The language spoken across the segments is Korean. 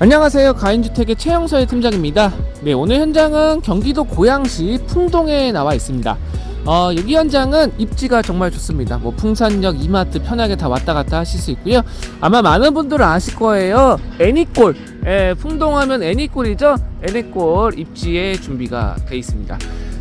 안녕하세요. 가인주택의 최영서의 팀장입니다. 네, 오늘 현장은 경기도 고양시 풍동에 나와 있습니다. 어, 여기 현장은 입지가 정말 좋습니다. 뭐 풍산역, 이마트 편하게 다 왔다 갔다 하실 수 있고요. 아마 많은 분들은 아실 거예요. 애니골. 예, 풍동하면 애니골이죠. 애니골 입지에 준비가 돼 있습니다.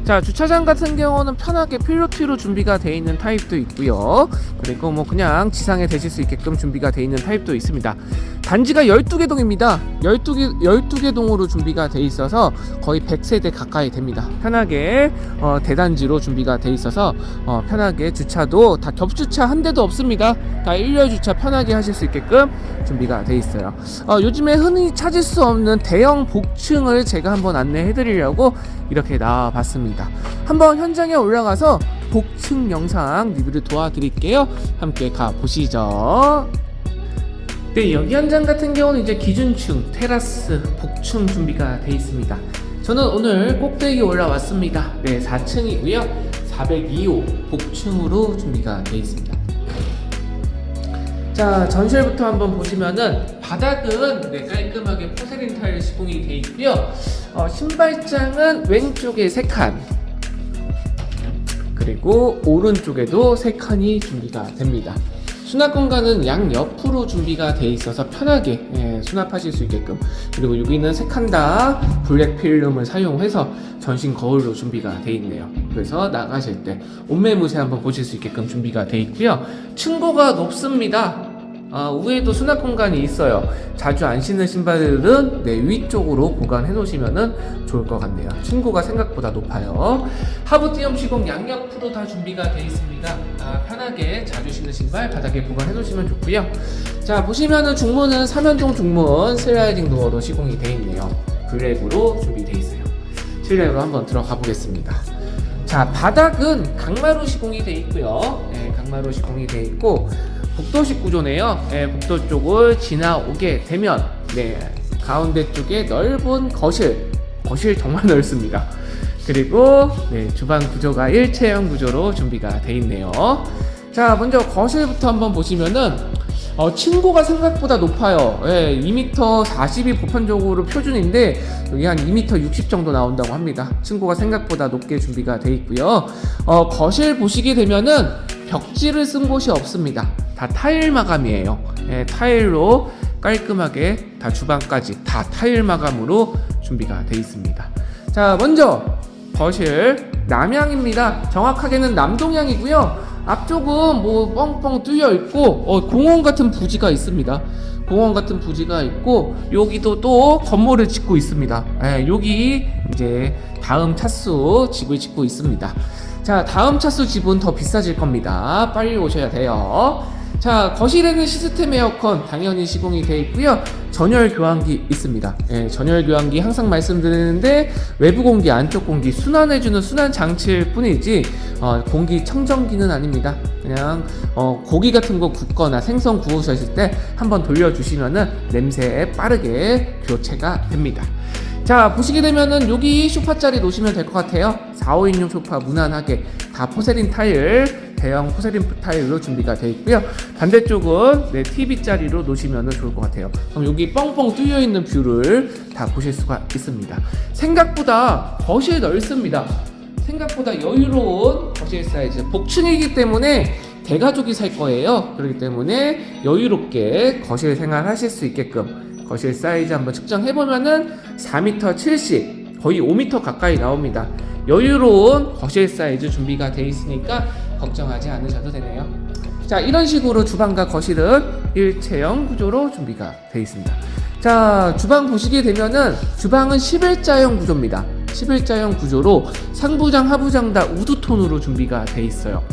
자 주차장 같은 경우는 편하게 필로티로 준비가 되어 있는 타입도 있고요. 그리고 뭐 그냥 지상에 대실 수 있게끔 준비가 되어 있는 타입도 있습니다. 단지가 12개 동입니다. 12개, 12개 동으로 준비가 돼 있어서 거의 100세대 가까이 됩니다. 편하게 어, 대단지로 준비가 돼 있어서 어, 편하게 주차도 다 겹주차 한 대도 없습니다. 다 일렬 주차 편하게 하실 수 있게끔 준비가 돼 있어요. 어, 요즘에 흔히 찾을 수 없는 대형 복층을 제가 한번 안내해 드리려고 이렇게 나와 봤습니다 한번 현장에 올라가서 복층 영상 리뷰를 도와드릴게요 함께 가보시죠 네, 여기 현장 같은 경우는 이제 기준층, 테라스, 복층 준비가 돼 있습니다. 저는 오늘 꼭대기 올라왔습니다. 네, 4층이고요. 402호 복층으로 준비가 돼 있습니다. 자, 전실부터 한번 보시면은 바닥은 네, 깔끔하게 포세린 타일 시공이 돼 있고요. 어, 신발장은 왼쪽에 3칸, 그리고 오른쪽에도 3칸이 준비가 됩니다. 수납 공간은 양 옆으로 준비가 돼 있어서 편하게 예, 수납하실 수 있게끔. 그리고 여기는 세 칸 다 블랙 필름을 사용해서 전신 거울로 준비가 돼 있네요. 그래서 나가실 때 옷매무새 한번 보실 수 있게끔 준비가 돼 있고요. 층고가 높습니다 아, 위에도 수납 공간이 있어요. 자주 안 신는 신발들은 네, 위쪽으로 보관해 놓으시면 좋을 것 같네요. 층고가 생각보다 높아요. 하부 띄엄 시공 양옆으로 다 준비가 되어 있습니다. 아, 편하게 자주 신는 신발 바닥에 보관해 놓으시면 좋고요. 자, 보시면은 중문은 3연동 중문 슬라이딩 도어로 시공이 되어 있네요. 블랙으로 준비되어 있어요. 실내로 한번 들어가 보겠습니다. 자, 바닥은 강마루 시공이 되어 있고요. 네, 강마루 시공이 되어 있고 북도식 구조네요. 네, 북도 쪽을 지나오게 되면 네, 가운데 쪽에 넓은 거실, 거실 정말 넓습니다. 그리고 네, 주방 구조가 일체형 구조로 준비가 되어 있네요. 자, 먼저 거실부터 한번 보시면은 어, 층고가 생각보다 높아요. 예, 2m 40이 보편적으로 표준인데 여기 한 2m 60 정도 나온다고 합니다. 층고가 생각보다 높게 준비가 되어 있고요. 어, 거실 보시게 되면은 벽지를 쓴 곳이 없습니다. 다 타일 마감이에요. 예, 타일로 깔끔하게 다 주방까지 다 타일 마감으로 준비가 되어 있습니다. 자, 먼저 거실 남향입니다. 정확하게는 남동향이고요. 앞쪽은 뭐 뻥뻥 뚫려 있고 어, 공원 같은 부지가 있습니다. 공원 같은 부지가 있고 여기도 또 건물을 짓고 있습니다. 예, 여기 이제 다음 차수 집을 짓고 있습니다. 자, 다음 차수 집은 더 비싸질 겁니다. 빨리 오셔야 돼요. 자, 거실에는 시스템 에어컨 당연히 시공이 되어 있고요. 전열 교환기 있습니다. 예, 전열 교환기 항상 말씀드리는데 외부 공기, 안쪽 공기 순환해주는 순환 장치일 뿐이지 어, 공기 청정기는 아닙니다. 그냥 어, 고기 같은 거 굽거나 생선 구우셨을 때 한번 돌려주시면은 냄새에 빠르게 교체가 됩니다. 자 보시게 되면은 여기 소파 자리 놓으시면 될 것 같아요 4, 5인용 소파 무난하게 다 포세린 타일 대형 포세린 타일로 준비가 되어 있고요. 반대쪽은 네, TV 자리로 놓으시면 좋을 것 같아요. 그럼 여기 뻥뻥 뚫려 있는 뷰를 다 보실 수가 있습니다. 생각보다 거실 넓습니다. 생각보다 여유로운 거실 사이즈. 복층이기 때문에 대가족이 살 거예요. 그렇기 때문에 여유롭게 거실 생활하실 수 있게끔 거실 사이즈 한번 측정해 보면은 4m 70 거의 5m 가까이 나옵니다. 여유로운 거실 사이즈 준비가 돼 있으니까 걱정하지 않으셔도 되네요. 자 이런 식으로 주방과 거실은 일체형 구조로 준비가 돼 있습니다. 자 주방 보시게 되면은 주방은 11자형 구조입니다. 11자형 구조로 상부장 하부장 다 우드톤으로 준비가 돼 있어요.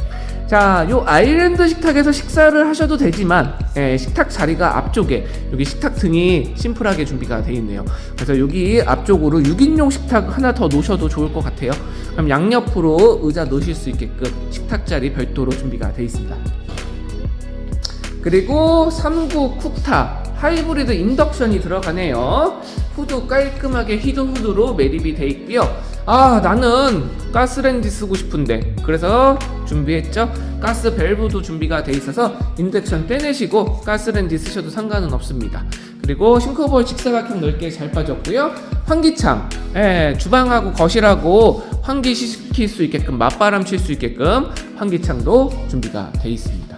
자, 요 아일랜드 식탁에서 식사를 하셔도 되지만 예, 식탁 자리가 앞쪽에 여기 식탁 등이 심플하게 준비가 돼 있네요. 그래서 여기 앞쪽으로 6인용 식탁 하나 더 놓으셔도 좋을 것 같아요. 그럼 양옆으로 의자 놓으실 수 있게끔 식탁 자리 별도로 준비가 돼 있습니다. 그리고 3구 쿡탑 하이브리드 인덕션이 들어가네요. 후드 깔끔하게 히든 후드로 매립이 돼 있고요. 아 나는 가스렌지 쓰고 싶은데 그래서 준비했죠. 가스 밸브도 준비가 돼 있어서 인덕션 떼내시고 가스렌지 쓰셔도 상관은 없습니다. 그리고 싱크볼 직사각형 넓게 잘 빠졌고요. 환기창, 예, 주방하고 거실하고 환기 시킬 수 있게끔 맞바람 칠 수 있게끔 환기창도 준비가 돼 있습니다.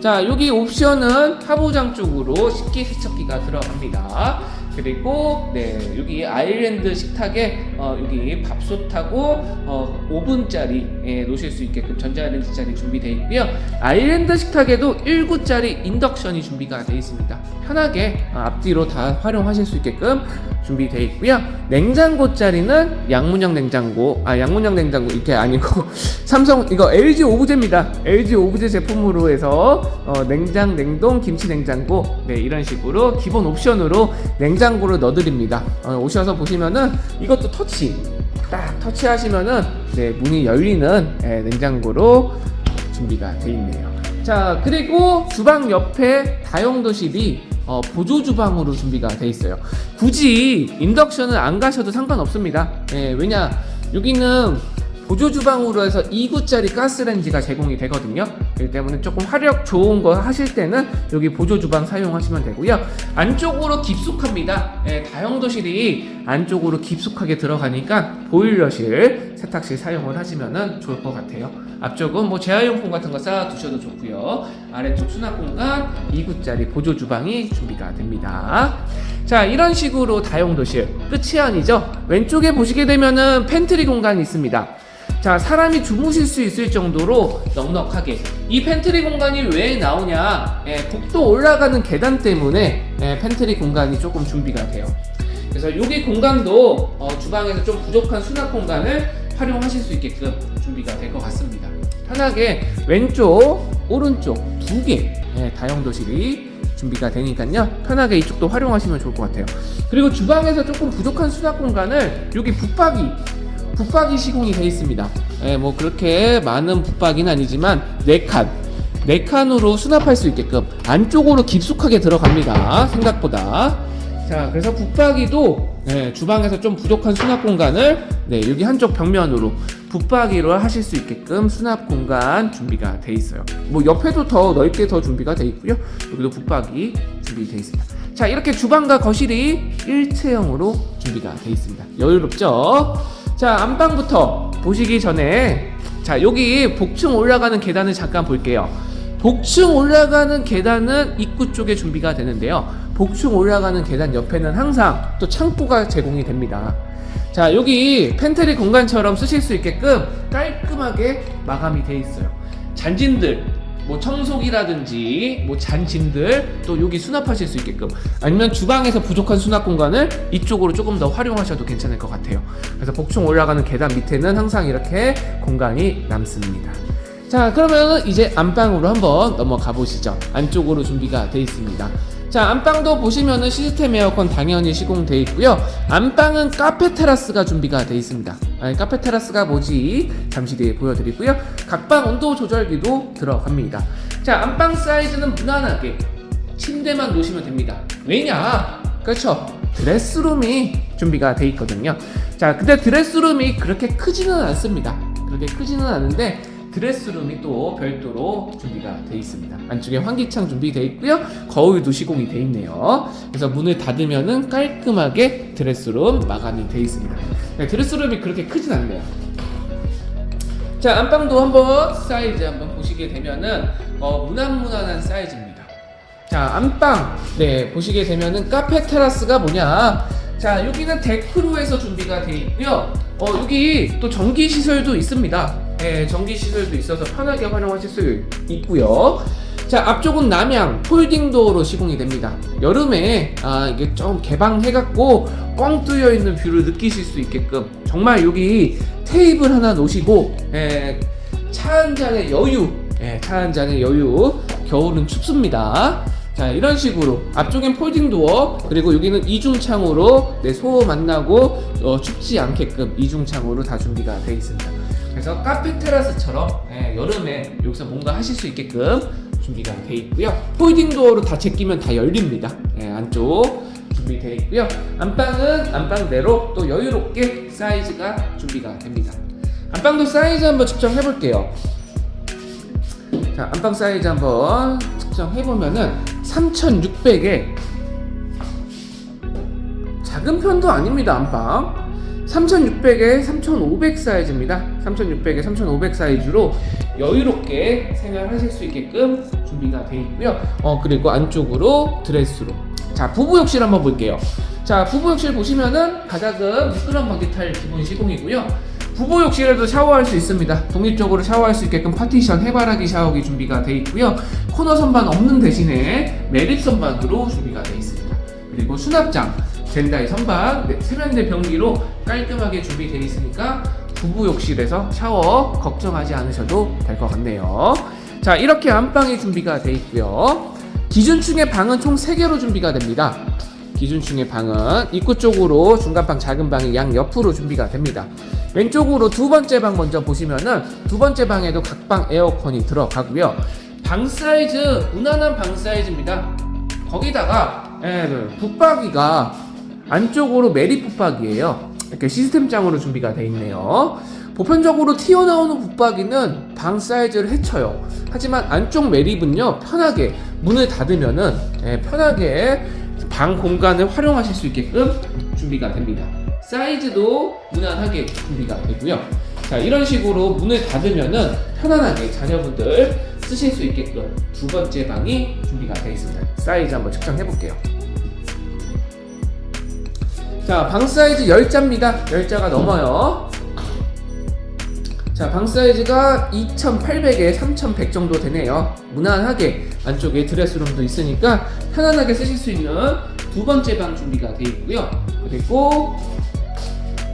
자, 여기 옵션은 하부장 쪽으로 식기세척기가 들어갑니다. 그리고 네 여기 아일랜드 식탁에 어, 여기 밥솥하고 어, 5분짜리 예, 놓으실 수 있게끔 전자레인지짜리 준비되어 있고요. 아일랜드 식탁에도 1구짜리 인덕션이 준비가 되어 있습니다. 편하게 어, 앞뒤로 다 활용하실 수 있게끔 준비되어 있고요. 냉장고 자리는 양문형 냉장고, 아 양문형 냉장고 이게 아니고 삼성 이거 LG 오브제입니다. LG 오브제 제품으로 해서 어, 냉장, 냉동, 김치 냉장고 네 이런 식으로 기본 옵션으로 냉장고를 넣어드립니다. 어, 오셔서 보시면은 이것도 터치 딱 터치하시면은 네 문이 열리는 예, 냉장고로 준비가 돼 있네요. 자 그리고 주방 옆에 다용도실이 어, 보조 주방으로 준비가 돼 있어요. 굳이 인덕션을 안 가셔도 상관없습니다. 예, 왜냐 여기는 보조 주방으로 해서 2구짜리 가스레인지가 제공이 되거든요. 그렇기 때문에 조금 화력 좋은 거 하실 때는 여기 보조 주방 사용하시면 되고요. 안쪽으로 깊숙합니다. 예, 다용도실이 안쪽으로 깊숙하게 들어가니까 보일러실, 세탁실 사용을 하시면 좋을 것 같아요. 앞쪽은 뭐 재활용품 같은 거 쌓아 두셔도 좋고요. 아래쪽 수납 공간 2구짜리 보조 주방이 준비가 됩니다. 자, 이런 식으로 다용 도실 끝이 아니죠. 왼쪽에 보시게 되면은 팬트리 공간이 있습니다. 자, 사람이 주무실 수 있을 정도로 넉넉하게. 이 팬트리 공간이 왜 나오냐? 예, 복도 올라가는 계단 때문에 예, 팬트리 공간이 조금 준비가 돼요. 그래서 여기 공간도 어, 주방에서 좀 부족한 수납 공간을 활용하실 수 있게끔 준비가 될 것 같습니다. 편하게 왼쪽, 오른쪽 두 개 다용도실이 준비가 되니까요. 편하게 이쪽도 활용하시면 좋을 것 같아요. 그리고 주방에서 조금 부족한 수납 공간을 여기 붙박이 붙박이 시공이 되어 있습니다. 예, 뭐 그렇게 많은 붙박이는 아니지만 네 칸. 네 칸으로 수납할 수 있게끔 안쪽으로 깊숙하게 들어갑니다. 생각보다. 자, 그래서 붙박이도 네, 주방에서 좀 부족한 수납 공간을 네, 여기 한쪽 벽면으로 붙박이로 하실 수 있게끔 수납 공간 준비가 돼 있어요. 뭐 옆에도 더 넓게 더 준비가 돼 있고요. 여기도 붙박이 준비돼 있습니다. 자, 이렇게 주방과 거실이 일체형으로 준비가 돼 있습니다. 여유롭죠? 자, 안방부터 보시기 전에 자, 여기 복층 올라가는 계단을 잠깐 볼게요. 복층 올라가는 계단은 입구 쪽에 준비가 되는데요. 복층 올라가는 계단 옆에는 항상 또 창고가 제공이 됩니다. 자, 여기 팬트리 공간처럼 쓰실 수 있게끔 깔끔하게 마감이 돼 있어요. 잔진들, 뭐 청소기라든지 뭐 잔진들 또 여기 수납하실 수 있게끔 아니면 주방에서 부족한 수납 공간을 이쪽으로 조금 더 활용하셔도 괜찮을 것 같아요. 그래서 복층 올라가는 계단 밑에는 항상 이렇게 공간이 남습니다. 자, 그러면 이제 안방으로 한번 넘어가 보시죠. 안쪽으로 준비가 되어 있습니다. 자, 안방도 보시면은 시스템 에어컨 당연히 시공되어 있고요. 안방은 카페 테라스가 준비가 되어 있습니다. 아니, 카페 테라스가 뭐지? 잠시 뒤에 보여드리고요. 각방 온도 조절기도 들어갑니다. 자, 안방 사이즈는 무난하게 침대만 놓으시면 됩니다. 왜냐? 그렇죠. 드레스룸이 준비가 돼 있거든요. 자, 근데 드레스룸이 그렇게 크지는 않습니다. 그렇게 크지는 않은데 드레스룸이 또 별도로 준비가 돼 있습니다. 안쪽에 환기창 준비되어 있고요. 거울도 시공이 돼 있네요. 그래서 문을 닫으면은 깔끔하게 드레스룸 마감이 돼 있습니다. 네, 드레스룸이 그렇게 크진 않네요. 자, 안방도 한번 사이즈 한번 보시게 되면은 어, 무난무난한 사이즈입니다. 자, 안방. 네, 보시게 되면은 카페 테라스가 뭐냐? 자, 여기는 데크로에서 준비가 되어 있고요. 어, 여기 또 전기 시설도 있습니다. 네, 전기 시설도 있어서 편하게 활용하실 수 있고요. 자, 앞쪽은 남향 폴딩 도어로 시공이 됩니다. 여름에 아, 이게 좀 개방해갖고 뻥 뚫려 있는 뷰를 느끼실 수 있게끔 정말 여기 테이블 하나 놓으시고 예, 차 한 잔의 여유, 예, 차 한 잔의 여유. 겨울은 춥습니다. 자 이런 식으로 앞쪽엔 폴딩 도어 그리고 여기는 이중창으로 내 소음 안 나고 어, 춥지 않게끔 이중창으로 다 준비가 되어 있습니다. 그래서 카페 테라스처럼 예, 여름에 여기서 뭔가 하실 수 있게끔 준비가 되어 있고요. 폴딩 도어로 다 제끼면 다 열립니다. 예, 안쪽 준비되어 있고요. 안방은 안방대로 또 여유롭게 사이즈가 준비가 됩니다. 안방도 사이즈 한번 측정해 볼게요. 자, 안방 사이즈 한번 측정해 보면은 3,600에 작은 편도 아닙니다 안방 3600에 3500 사이즈입니다. 3600에 3500 사이즈로 여유롭게 생활하실 수 있게끔 준비가 되어 있고요. 어 그리고 안쪽으로 드레스룸 자 부부 욕실 한번 볼게요. 자 부부 욕실 보시면은 바닥은 미끄럼 방지탈 기본 시공이고요. 부부 욕실에도 샤워할 수 있습니다. 독립적으로 샤워할 수 있게끔 파티션 해바라기 샤워기 준비가 되어 있고요. 코너 선반 없는 대신에 매립 선반으로 준비가 되어 있습니다. 그리고 수납장 젠다이 선반 네, 세면대 변기로 깔끔하게 준비되어 있으니까 부부 욕실에서 샤워 걱정하지 않으셔도 될 것 같네요. 자 이렇게 안방이 준비가 되어 있고요. 기준층의 방은 총 3개로 준비가 됩니다. 기준층의 방은 입구 쪽으로 중간방 작은 방이 양 옆으로 준비가 됩니다. 왼쪽으로 두 번째 방 먼저 보시면은 두 번째 방에도 각방 에어컨이 들어가고요. 방 사이즈 무난한 방 사이즈입니다. 거기다가 예, 그 붙박이가 안쪽으로 매립 붙박이에요. 이렇게 시스템장으로 준비가 되어 있네요. 보편적으로 튀어나오는 붙박이는 방 사이즈를 해쳐요. 하지만 안쪽 매립은요 편하게 문을 닫으면은 예, 편하게 방 공간을 활용하실 수 있게끔 준비가 됩니다. 사이즈도 무난하게 준비가 되고요. 자 이런 식으로 문을 닫으면은 편안하게 자녀분들 쓰실 수 있게끔 두 번째 방이 준비가 되어 있습니다. 사이즈 한번 측정해 볼게요. 자, 방 사이즈 10자입니다. 10자가 넘어요. 자, 방 사이즈가 2,800에 3,100 정도 되네요. 무난하게 안쪽에 드레스룸도 있으니까 편안하게 쓰실 수 있는 두 번째 방 준비가 되어 있고요. 그리고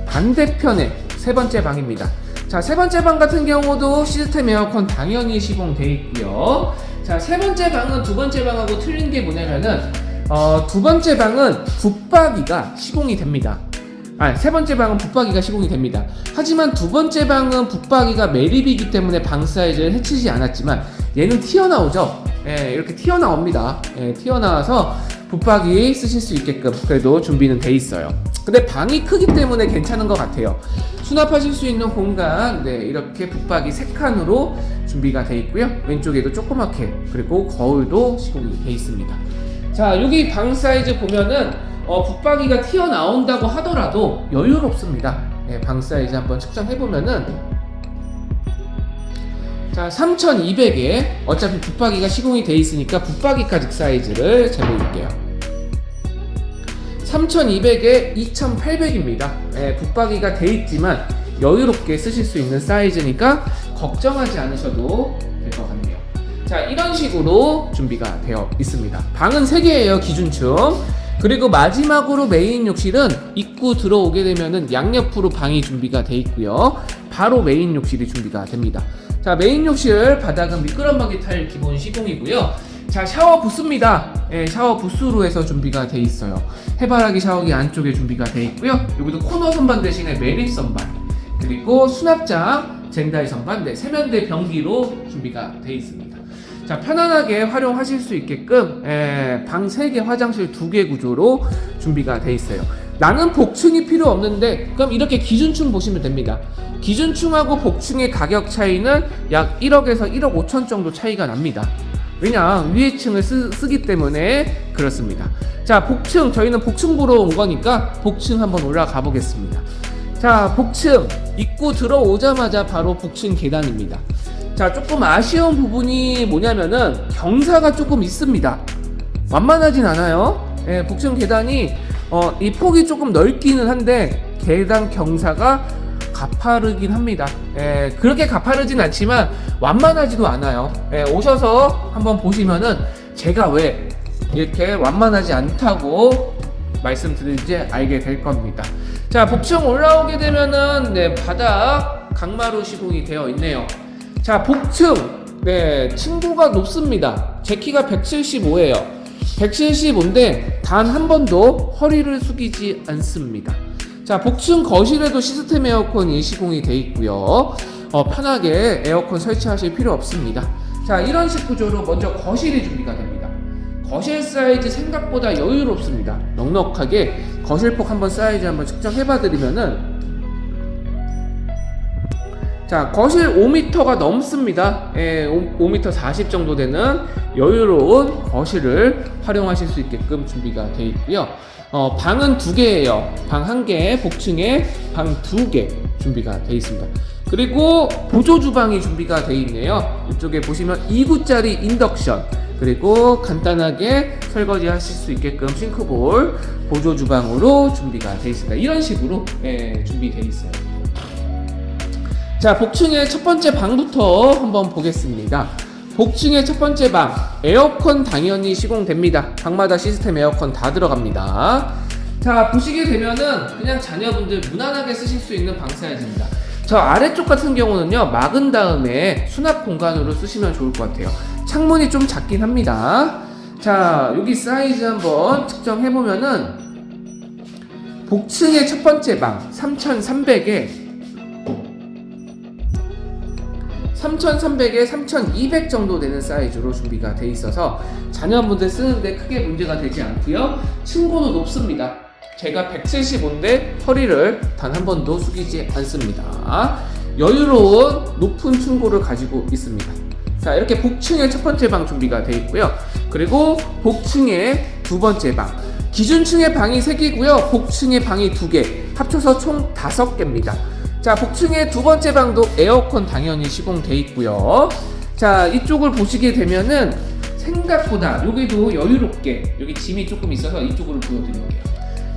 반대편에 세 번째 방입니다. 자, 세 번째 방 같은 경우도 시스템 에어컨 당연히 시공되어 있고요. 자, 세 번째 방은 두 번째 방하고 틀린 게 뭐냐면은 어, 두 번째 방은 붙박이가 시공이 됩니다. 아, 세 번째 방은 붙박이가 시공이 됩니다. 하지만 두 번째 방은 붙박이가 매립이기 때문에 방 사이즈를 해치지 않았지만 얘는 튀어나오죠. 예, 이렇게 튀어나옵니다. 예, 튀어나와서 붙박이 쓰실 수 있게끔 그래도 준비는 돼 있어요. 근데 방이 크기 때문에 괜찮은 것 같아요. 수납하실 수 있는 공간, 네, 이렇게 붙박이 세 칸으로 준비가 돼 있고요. 왼쪽에도 조그맣게 그리고 거울도 시공이 돼 있습니다. 자, 여기 방 사이즈 보면은 어, 붙박이가 튀어나온다고 하더라도 여유롭습니다. 예, 방 사이즈 한번 측정해 보면은 자, 3200에 어차피 붙박이가 시공이 돼 있으니까 붙박이까지 사이즈를 재볼게요. 3200에 2800입니다. 예, 붙박이가 돼 있지만 여유롭게 쓰실 수 있는 사이즈니까 걱정하지 않으셔도 될 것 같네요. 자, 이런 식으로 준비가 되어 있습니다. 방은 3개예요, 기준층. 그리고 마지막으로 메인 욕실은 입구 들어오게 되면은 양옆으로 방이 준비가 돼 있고요. 바로 메인 욕실이 준비가 됩니다. 자, 메인 욕실 바닥은 미끄럼방기 타일 기본 시공이고요. 자, 샤워 부스입니다. 예, 샤워 부스로 해서 준비가 돼 있어요. 해바라기 샤워기 안쪽에 준비가 돼 있고요. 여기도 코너 선반 대신에 매립 선반. 그리고 수납장, 젠다이 선반, 네, 세면대 변기로 준비가 돼 있습니다. 자, 편안하게 활용하실 수 있게끔 예, 방 3개, 화장실 2개 구조로 준비가 돼 있어요. 나는 복층이 필요 없는데 그럼 이렇게 기준층 보시면 됩니다. 기준층하고 복층의 가격 차이는 약 1억에서 1억 5천 정도 차이가 납니다. 왜냐 위에 층을 쓰, 쓰기 때문에 그렇습니다. 자 복층 저희는 복층 보러 온 거니까 복층 한번 올라가 보겠습니다. 자 복층 입구 들어오자마자 바로 복층 계단입니다. 자 조금 아쉬운 부분이 뭐냐면은 경사가 조금 있습니다. 완만하진 않아요. 예, 복층 계단이 어, 이 폭이 조금 넓기는 한데 계단 경사가 가파르긴 합니다. 예, 그렇게 가파르진 않지만 완만하지도 않아요. 예, 오셔서 한번 보시면은 제가 왜 이렇게 완만하지 않다고 말씀드리는지 알게 될 겁니다. 자, 복층 올라오게 되면은 네, 바닥 강마루 시공이 되어 있네요. 자, 복층 네, 층고가 높습니다. 제 키가 175예요. 175인데 단 한 번도 허리를 숙이지 않습니다. 자, 복층 거실에도 시스템 에어컨이 시공이 되어 있고요. 어, 편하게 에어컨 설치하실 필요 없습니다. 자, 이런 식 구조로 먼저 거실이 준비가 됩니다. 거실 사이즈 생각보다 여유롭습니다. 넉넉하게 거실폭 한번 사이즈 한번 측정해 봐 드리면은 자, 거실 5m가 넘습니다. 예, 5, m 40 정도 되는 여유로운 거실을 활용하실 수 있게끔 준비가 되어 있고요. 어, 방은 두 개예요. 방 한 개, 복층에 방 두 개 준비가 돼 있습니다. 그리고 보조 주방이 준비가 돼 있네요. 이쪽에 보시면 2구짜리 인덕션 그리고 간단하게 설거지 하실 수 있게끔 싱크볼 보조 주방으로 준비가 돼 있습니다. 이런 식으로 예, 준비돼 있어요. 자, 복층의 첫 번째 방부터 한번 보겠습니다. 복층의 첫 번째 방, 에어컨 당연히 시공됩니다. 방마다 시스템 에어컨 다 들어갑니다. 자, 보시게 되면은 그냥 자녀분들 무난하게 쓰실 수 있는 방 사이즈입니다. 저 아래쪽 같은 경우는요, 막은 다음에 수납 공간으로 쓰시면 좋을 것 같아요. 창문이 좀 작긴 합니다. 자, 여기 사이즈 한번 측정해보면은, 복층의 첫 번째 방, 3,300에 3,300에 3,200 정도 되는 사이즈로 준비가 돼 있어서 자녀분들 쓰는데 크게 문제가 되지 않고요. 층고도 높습니다. 제가 175인데 허리를 단 한 번도 숙이지 않습니다. 여유로운 높은 층고를 가지고 있습니다. 자, 이렇게 복층의 첫 번째 방 준비가 돼 있고요. 그리고 복층의 두 번째 방. 기준층의 방이 3개고요. 복층의 방이 2개. 합쳐서 총 5개입니다. 자, 복층의 두 번째 방도 에어컨 당연히 시공돼 있고요. 자, 이쪽을 보시게 되면은 생각보다 여기도 여유롭게 여기 짐이 조금 있어서 이쪽으로 보여드릴게요.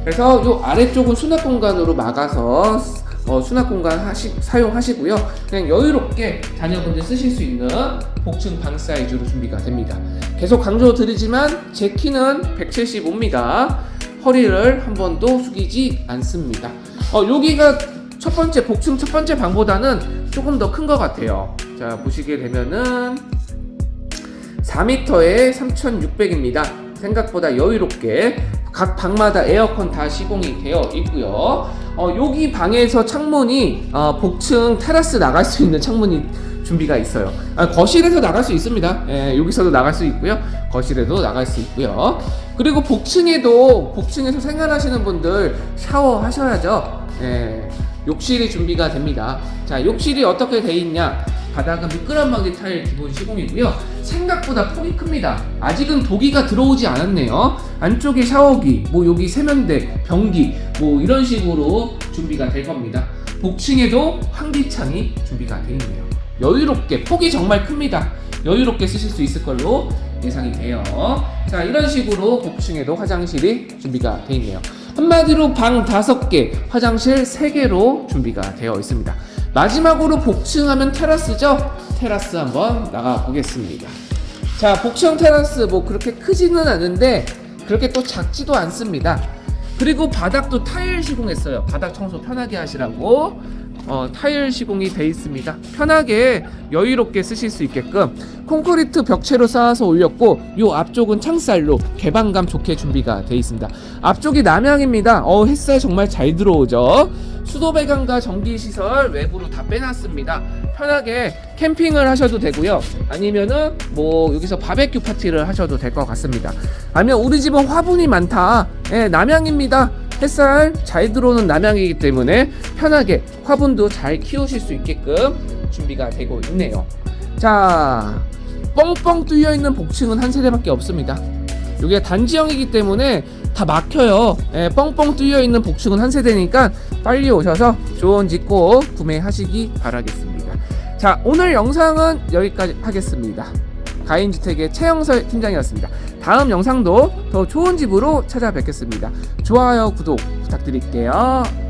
그래서 요 아래쪽은 수납 공간으로 막아서 어, 수납 공간 하시, 사용하시고요. 그냥 여유롭게 자녀분들 쓰실 수 있는 복층 방 사이즈로 준비가 됩니다. 계속 강조드리지만 제 키는 175입니다. 허리를 한 번도 숙이지 않습니다. 어, 여기가 첫 번째 복층 첫 번째 방보다는 조금 더 큰 것 같아요. 자 보시게 되면은 4m에 3,600입니다. 생각보다 여유롭게 각 방마다 에어컨 다 시공이 되어 있고요. 어, 여기 방에서 창문이 어, 복층 테라스 나갈 수 있는 창문이 준비가 있어요. 아, 거실에서 나갈 수 있습니다. 예, 여기서도 나갈 수 있고요. 거실에도 나갈 수 있고요. 그리고 복층에도 복층에서 생활하시는 분들 샤워하셔야죠. 예, 욕실이 준비가 됩니다. 자, 욕실이 어떻게 돼 있냐? 바닥은 미끄럼 방지 타일 기본 시공이고요. 생각보다 폭이 큽니다. 아직은 도기가 들어오지 않았네요. 안쪽에 샤워기, 뭐 여기 세면대, 변기, 뭐 이런 식으로 준비가 될 겁니다. 복층에도 환기창이 준비가 되어 있네요. 여유롭게 폭이 정말 큽니다. 여유롭게 쓰실 수 있을 걸로 예상이 돼요. 자, 이런 식으로 복층에도 화장실이 준비가 되어 있네요. 한마디로 방 5개, 화장실 3개로 준비가 되어 있습니다. 마지막으로 복층하면 테라스죠? 테라스 한번 나가 보겠습니다. 자, 복층 테라스 뭐 그렇게 크지는 않은데 그렇게 또 작지도 않습니다. 그리고 바닥도 타일 시공했어요. 바닥 청소 편하게 하시라고 어, 타일 시공이 돼 있습니다. 편하게 여유롭게 쓰실 수 있게끔 콘크리트 벽체로 쌓아서 올렸고 요 앞쪽은 창살로 개방감 좋게 준비가 돼 있습니다. 앞쪽이 남향입니다. 어, 햇살 정말 잘 들어오죠. 수도 배관과 전기 시설 외부로 다 빼놨습니다. 편하게 캠핑을 하셔도 되고요. 아니면은 뭐 여기서 바베큐 파티를 하셔도 될 것 같습니다. 아니면 우리 집은 화분이 많다. 예, 남향입니다. 햇살 잘 들어오는 남향이기 때문에 편하게 화분도 잘 키우실 수 있게끔 준비가 되고 있네요. 자, 뻥뻥 뚫려 있는 복층은 한 세대밖에 없습니다. 이게 단지형이기 때문에 다 막혀요. 예, 뻥뻥 뚫려 있는 복층은 한 세대니까 빨리 오셔서 집꼭 구매하시기 바라겠습니다. 자, 오늘 영상은 여기까지 하겠습니다. 가인주택의 최영설 팀장이었습니다. 다음 영상도 더 좋은 집으로 찾아뵙겠습니다. 좋아요, 구독 부탁드릴게요.